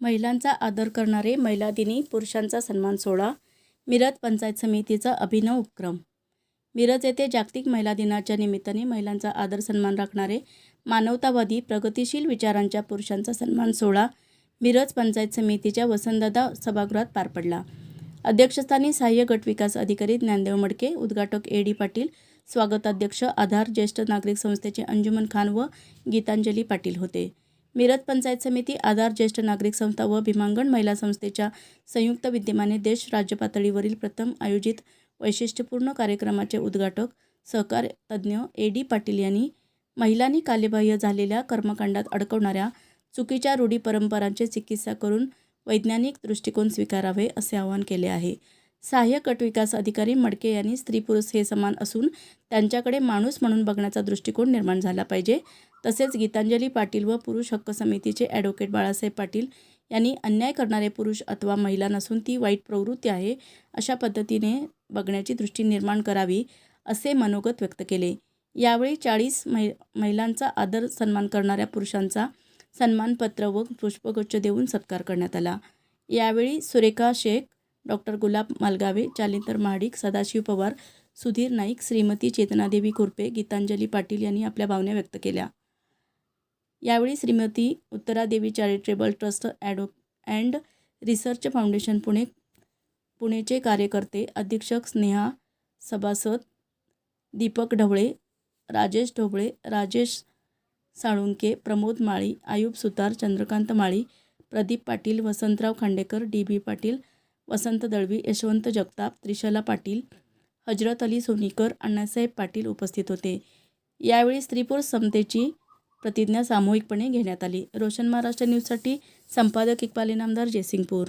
महिलांचा आदर करणारे महिला दिनी पुरुषांचा सन्मान सोहळा मिरज पंचायत समितीचा अभिनव उपक्रम. मिरज येथे जागतिक महिला दिनाच्या निमित्ताने महिलांचा आदर सन्मान राखणारे मानवतावादी प्रगतिशील विचारांच्या पुरुषांचा सन्मान सोहळा मिरज पंचायत समितीच्या वसंतदादा सभागृहात पार पडला. अध्यक्षस्थानी सहाय्य गट विकास अधिकारी ज्ञानदेव मडके उद्घाटक ए डी पाटील स्वागताध्यक्ष आधार ज्येष्ठ नागरिक संस्थेचे अंजुमन खान व गीतांजली पाटील होते. मिरज पंचायत समिती आधार ज्येष्ठ नागरिक संस्था व भीमांगण महिला संस्थेच्या संयुक्त विद्यमाने देश राज्य पातळीवरील प्रथम आयोजित वैशिष्ट्यपूर्ण कार्यक्रमाचे उद्घाटक सहकार तज्ज्ञ ए डी पाटील यांनी महिलांनी कालेबाह्य झालेल्या कर्मकांडात अडकवणाऱ्या चुकीच्या रूढी परंपरांची चिकित्सा करून वैज्ञानिक दृष्टिकोन स्वीकारावे असे आवाहन केले आहे. सहाय्यक गट विकास अधिकारी मडके यांनी स्त्री पुरुष हे समान असून त्यांच्याकडे माणूस म्हणून बघण्याचा दृष्टिकोन निर्माण झाला पाहिजे. तसेच गीतांजली पाटील व पुरुष हक्क समितीचे ॲडव्होकेट बाळासाहेब पाटील यांनी अन्याय करणारे पुरुष अथवा महिला नसून ती वाईट प्रवृत्ती आहे अशा पद्धतीने बघण्याची दृष्टी निर्माण करावी असे मनोगत व्यक्त केले. यावेळी चाळीस मै महिलांचा आदर सन्मान करणाऱ्या पुरुषांचा सन्मानपत्र व पुष्पगुच्छ देऊन सत्कार करण्यात आला. यावेळी सुरेखा शेख डॉक्टर गुलाब मालगावे जालिंदर महाडिक सदाशिव पवार सुधीर नाईक श्रीमती चेतनादेवी खुरपे गीतांजली पाटील यांनी आपल्या भावना व्यक्त केल्या. यावेळी श्रीमती उत्तरादेवी चॅरिटेबल ट्रस्ट ॲडो अँड रिसर्च फाउंडेशन पुणे पुणेचे कार्यकर्ते अधीक्षक स्नेहा सभासद दीपक ढवळे राजेश ढोबळे राजेश साळुंके प्रमोद माळी आयुब सुतार चंद्रकांत माळी प्रदीप पाटील वसंतराव खांडेकर डी बी पाटील वसंत दळवी यशवंत जगताप त्रिशला पाटील हजरत अली सोनीकर अण्णासाहेब पाटील उपस्थित होते. यावेळी स्त्री समतेची प्रतिज्ञा सामूहिकपणे घेण्यात आली. रोशन महाराष्ट्र न्यूजसाठी संपादक इक्बाल इनामदार जयसिंगपूर.